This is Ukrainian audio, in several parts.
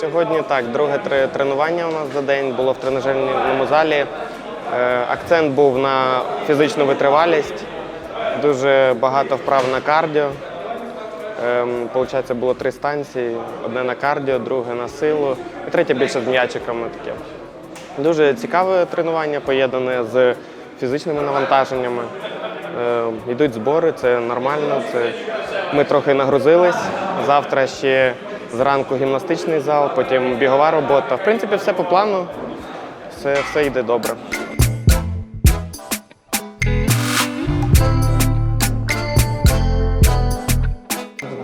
Сьогодні так, друге тренування у нас за день було в тренажерному залі. Е, Акцент був на фізичну витривалість, дуже багато вправ на кардіо. Ем, Получається, було три станції: одне на кардіо, друге на силу, і третє більше з м'ячиками таке. Дуже цікаве тренування, поєднане з фізичними навантаженнями. Е, Йдуть збори, це нормально. Це... Ми трохи нагрузились. Завтра ще зранку гімнастичний зал, потім бігова робота. В принципі, все по плану, все, все йде добре.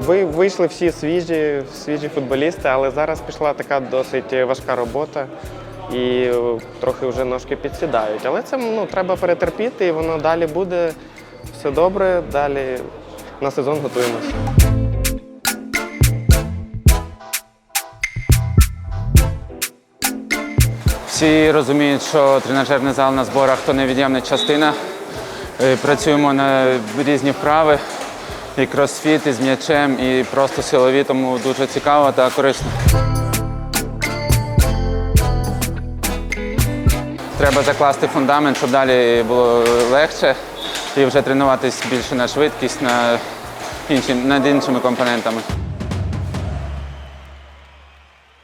Ви вийшли всі свіжі, свіжі футболісти, але зараз пішла така досить важка робота і трохи вже ножки підсідають. Але це ну, треба перетерпіти, і воно далі буде все добре. Далі на сезон готуємося. Всі розуміють, що тренажерний зал на зборах то невід'ємна частина. Е, Працюємо на різні вправи, і кросфіт, і з м'ячем, і просто силові, тому дуже цікаво та корисно. Треба закласти фундамент, щоб далі було легше і вже тренуватись більше на швидкість, на інші, над іншими компонентами.